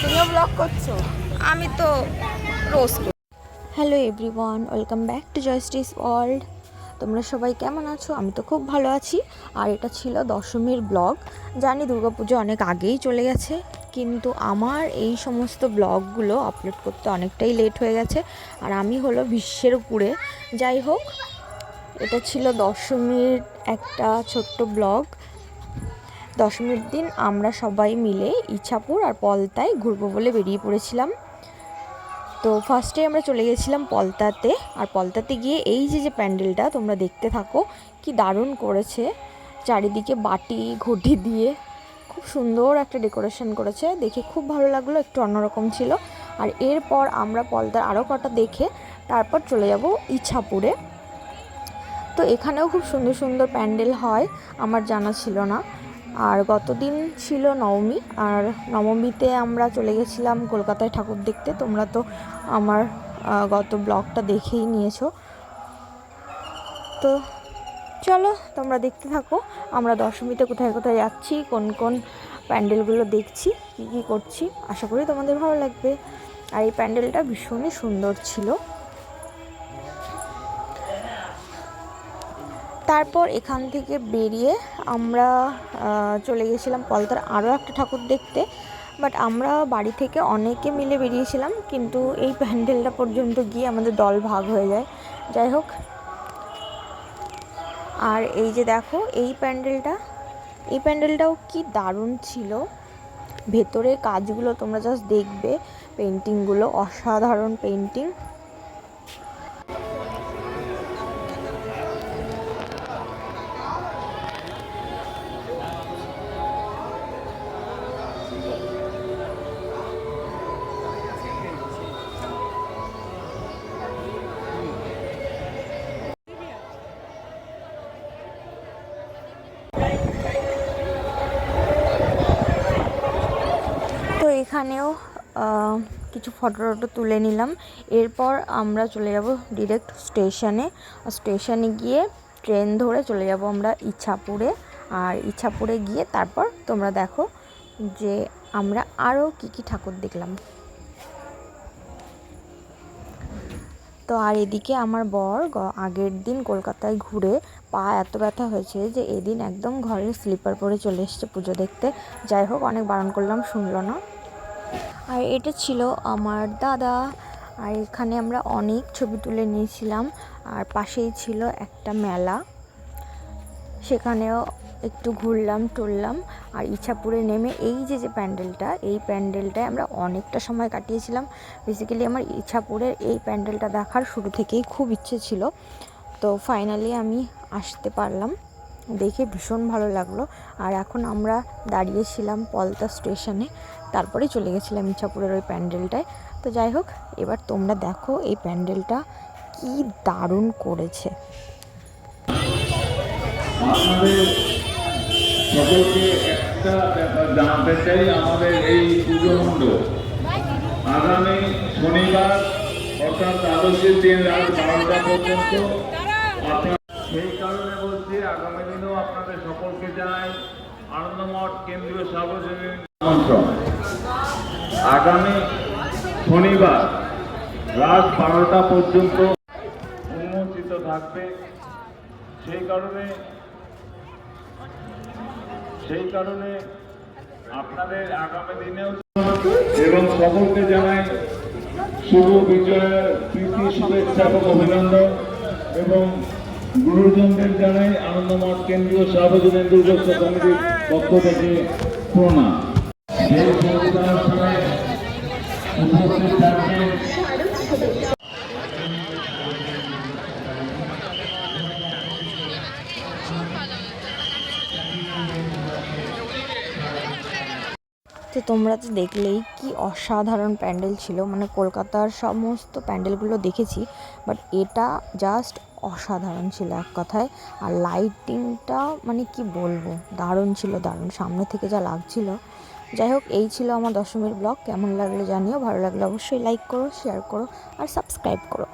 তুমিও ব্লগ করছ? আমি তো রোজ hello everyone welcome back to জয়স্টিস world তোমরা সবাই কেমন আছো? আমি তো খুব ভালো আছি। আর এটা ছিল দশমীর ব্লগ জানি দুর্গাপুজো অনেক আগেই চলে গেছে, কিন্তু আমার এই সমস্ত ব্লগগুলো আপলোড করতে অনেকটাই লেট হয়ে গেছে। আর আমি হলো বিশ্বের উপরে। যাই হোক, এটা ছিল দশমীর একটা ছোট্ট ব্লগ দশমীর দিন আমরা সবাই মিলে ইছাপুর আর পলতায় ঘুরবো বলে বেরিয়ে পড়েছিলাম। তো ফার্স্টে আমরা চলে গেছিলাম পলতাতে আর পলতাতে গিয়ে এই যে যে প্যান্ডেলটা তোমরা দেখতে থাকো, কি দারুণ করেছে। চারিদিকে বাটি, ঘটি দিয়ে খুব সুন্দর একটা ডেকোরেশন করেছে। দেখে খুব ভালো লাগল, একটু অন্যরকম ছিল। আর এরপর আমরা পলতার আরও কটা দেখে তারপর চলে যাব ইছাপুরে। তো এখানেও খুব সুন্দর সুন্দর প্যান্ডেল হয়, আমার জানা ছিল না। আর গতদিন ছিল নবমী, আর নবমীতে আমরা চলে গেছিলাম কলকাতায় ঠাকুর দেখতে। তোমরা তো আমার গত ব্লগটা দেখেই নিয়েছো। তো চলো তোমরা দেখতে থাকো। আমরা দশমীতে কোথায় কোথায় যাচ্ছি, কোন কোন প্যান্ডেলগুলো দেখছি, কী কী করছি, আশা করি তোমাদের ভালো লাগবে। আর এই প্যান্ডেলটা ভীষণই সুন্দর ছিল। তারপর এখান থেকে বেরিয়ে আমরা চলে গেছিলাম পলতার আরও একটা ঠাকুর দেখতে। বাট আমরা বাড়ি থেকে অনেকে মিলে বেরিয়েছিলাম, কিন্তু এই প্যান্ডেলটা পর্যন্ত গিয়ে আমাদের দল ভাগ হয়ে যায়। যাই হোক। আর এই যে দেখো, এই প্যান্ডেলটা, এই প্যান্ডেলটাও কি দারুণ ছিল। ভেতরে কাজগুলো তোমরা জাস্ট দেখবে পেন্টিংগুলো অসাধারণ পেন্টিং এখানেও কিছু ফটো টটো তুলে নিলাম। এরপর আমরা চলে যাব ডিরেক্ট স্টেশনে স্টেশনে গিয়ে ট্রেন ধরে চলে যাব আমরা ইচ্ছাপুরে আর ইচ্ছাপুরে গিয়ে তারপর তোমরা দেখো যে আমরা আরও কী কী ঠাকুর দেখলাম। তো আর এদিকে আমার বর আগের দিন কলকাতায় ঘুরে পা এত ব্যথা হয়েছে যে এদিন একদম ঘরের স্লিপার পরে চলে এসেছে পুজো দেখতে। যাই হোক, অনেক বারণ করলাম, শুনলো না। আর এটা ছিল আমার দাদা। আর এখানে আমরা অনেক ছবি তুলে নিয়েছিলাম। আর পাশেই ছিল একটা মেলা। সেখানেও একটু ঘুরলাম, টুরলাম। আর ইচ্ছাপুরে নেমে এই যে যে প্যান্ডেলটা, এই প্যান্ডেলটায় আমরা অনেকটা সময় কাটিয়েছিলাম। বেসিক্যালি আমার ইচ্ছাপুরের এই প্যান্ডেলটা দেখার শুরু থেকেই খুব ইচ্ছে ছিল। তো ফাইনালি আমি আসতে পারলাম। দেখে ভীষণ ভালো লাগল। আর এখন আমরা দাঁড়িয়েছিলাম পলতা স্টেশনে, তারপরে চলে গেছিলাম ইচ্ছাপুরের ওই প্যান্ডেলটায়। তো যাই হোক, এবার তোমরা দেখো এই প্যান্ডেলটা কি দারুণ করেছে। শনিবার অর্থাৎ রাত বারোটা পর্যন্ত সেই কারণে বলছি আগামী দিনেও আপনাদের সকলকে জানাই কেন্দ্রীয় আমন্ত্রণ। আগামী শনিবার রাত বারোটা পর্যন্ত উন্মোচিত থাকবে। সেই কারণে সেই কারণে আপনাদের আগামী দিনেও এবং সকলকে জানাই শুভ বিজয়ের প্রীতি, শুভেচ্ছা এবং অভিনন্দন এবং গুরুজনদের জানাই আনন্দমঠ কেন্দ্রীয় সার্বজনীন দুর্গোৎসব কমিটির পক্ষ থেকে প্রণাম। উপস্থিত থাকবেন। তো তোমরা তো দেখলেই কি অসাধারণ প্যান্ডেল ছিল। মানে কলকাতার সমস্ত প্যান্ডেলগুলো দেখেছি বাট এটা জাস্ট অসাধারণ ছিল এক কথায়। আর লাইটিংটা মানে কি বলব, দারুণ ছিল, দারুণ। সামনে থেকে যা লাগছিল। যাই হোক, এই ছিল আমার দশমীর ব্লগ। কেমন লাগল জানিও, ভালো লাগলে অবশ্যই লাইক করো শেয়ার করো, আর সাবস্ক্রাইব করো।